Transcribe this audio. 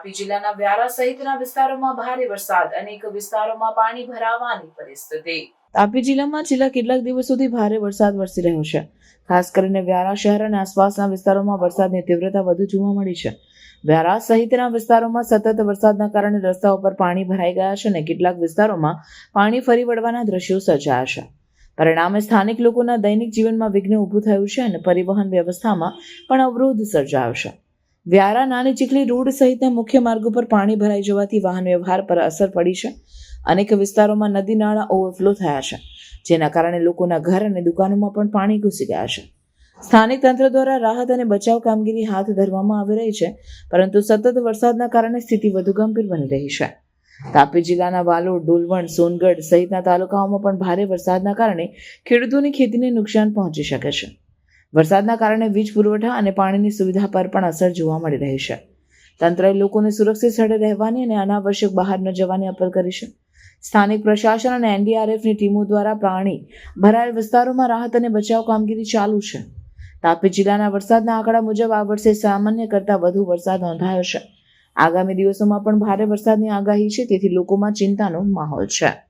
તાપી જિલ્લાના વ્યારા સહિતના વિસ્તારોમાં ભારે વરસાદ, અનેક વિસ્તારોમાં પાણી ભરાવાની પરિસ્થિતિ. તાપી જિલ્લામાં છેલ્લા કેટલાક દિવસોથી ભારે વરસાદ વરસી રહ્યો છે. ખાસ કરીને વ્યારા શહેર અને આસપાસના વિસ્તારોમાં વરસાદની તીવ્રતા વધુ જોવા મળી છે. વ્યારા સહિતના વિસ્તારોમાં સતત વરસાદના કારણે રસ્તા ઉપર પાણી ભરાઈ ગયા છે અને કેટલાક વિસ્તારોમાં પાણી ફરી વળવાના દ્રશ્યો સર્જાયા છે. પરિણામે સ્થાનિક લોકોના દૈનિક જીવનમાં વિઘ્ન ઊભું થયું છે અને પરિવહન વ્યવસ્થામાં પણ અવરોધ સર્જાયો છે. વ્યારા નાની ચીખલી રોડ સહિતના મુખ્ય માર્ગો પર પાણી ભરાઈ જવાથી વાહન વ્યવહાર પર અસર પડી છે. અનેક વિસ્તારોમાં નદી નાળા ઓવરફ્લો થયા છે, જેના કારણે લોકોના ઘર અને દુકાનોમાં પણ પાણી ઘૂસી ગયા છે. સ્થાનિક તંત્ર દ્વારા રાહત અને બચાવ કામગીરી હાથ ધરવામાં આવી રહી છે, પરંતુ સતત વરસાદના કારણે સ્થિતિ વધુ ગંભીર બની રહી છે. તાપી જિલ્લાના વાલોડ, ડોલવણ, સોનગઢ સહિતના તાલુકાઓમાં પણ ભારે વરસાદના કારણે ખેડૂતોની ખેતીને નુકસાન પહોંચી શકે છે. વરસાદના કારણે વીજ પુરવઠા અને પાણીની સુવિધા પર પણ અસર જોવા મળી રહી છે. તંત્રએ લોકોને સુરક્ષિત સ્થળે રહેવાની અને અનાવશ્યક બહાર ન જવાની અપીલ કરી છે. સ્થાનિક પ્રશાસન અને એનડીઆરએફની ટીમો દ્વારા પ્રાણી ભરાયેલ વિસ્તારોમાં રાહત અને બચાવ કામગીરી ચાલુ છે. તાપી જિલ્લાના વરસાદના આંકડા મુજબ આ વર્ષે સામાન્ય કરતાં વધુ વરસાદ નોંધાયો છે. આગામી દિવસોમાં પણ ભારે વરસાદની આગાહી છે, તેથી લોકોમાં ચિંતાનો માહોલ છે.